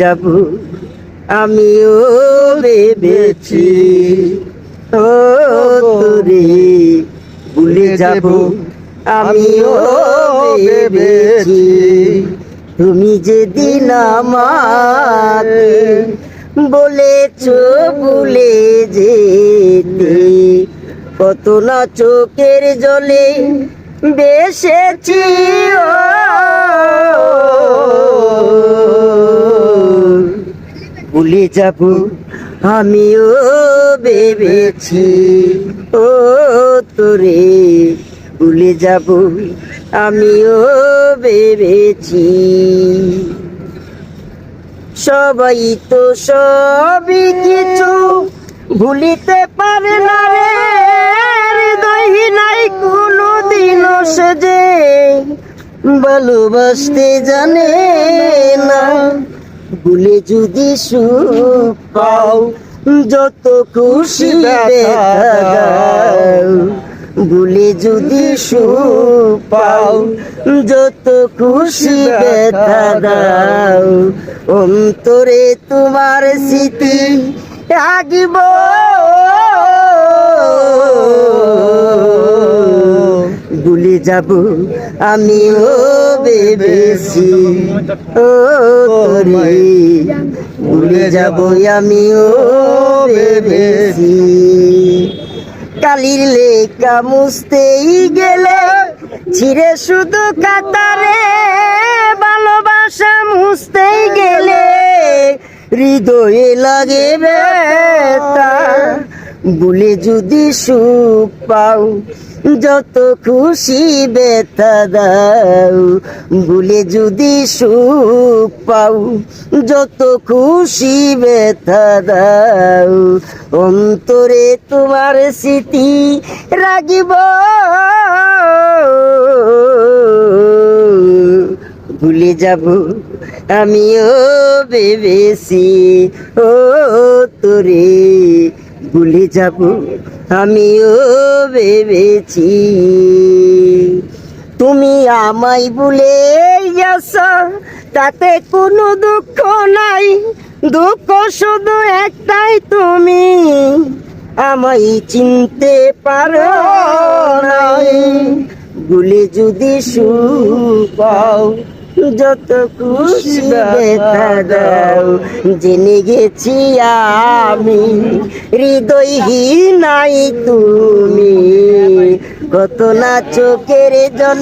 যাব। আমিও ভেবেছি ও তোরে ভুলে যাব। আমিও ভেবেছি, তুমি যেদিন আমাকে বলেছ ভুলে যেতে, কত না চোখের জলে বেসেছি ভুলে যাব। আমিও ভেবেছি, ও তোরে ভুলে যাব। আমিও ভেবেছি। সবাই তো সবই কিছু ভুলিতে পারে না রে। হৃদয় নাই কোনো দিন সে যে ভালোবাসতে জানে না। ভুলে যদি সুখ পাও যত খুশি ভুলে যদি সুখ পাও যত খুশি দাও। অন্তরে তোমার স্মৃতি রাগিব ভুলে যাব আমিও ভেবেছি ও ভুলে যাব আমিও ভেবেছি কালির লেখা মুছতেই গেলে ছিঁড়ে শুধু কাতারে, ভালোবাসা মুছতেই গেলে হৃদয়ে লাগে ব্যথা। ভুলে যদি সুখ পাও, যত খুশি ব্যথা দাও। ভুলে যদি সুখ পাও, যত খুশি ব্যথা দাও। অন্তরে তোমার স্মৃতি রাগিব। ভুলে যাব, আমিও ভেবেছি, ও তোরে। ভুলে যাব। আমিও ভেবেছি। তুমি আমায় ভুলে গেছ, তাতে কোনো দুঃখ নাই। দুঃখ শুধু একটাই তুমি। আমায় চিনতে পারো নাই। ভুলে যদি সুখ পাও যত খুশি ব্যথা দাও জেনে গেছি আমি হৃদয়হীন নাই তুমি। কত না চোখের জলে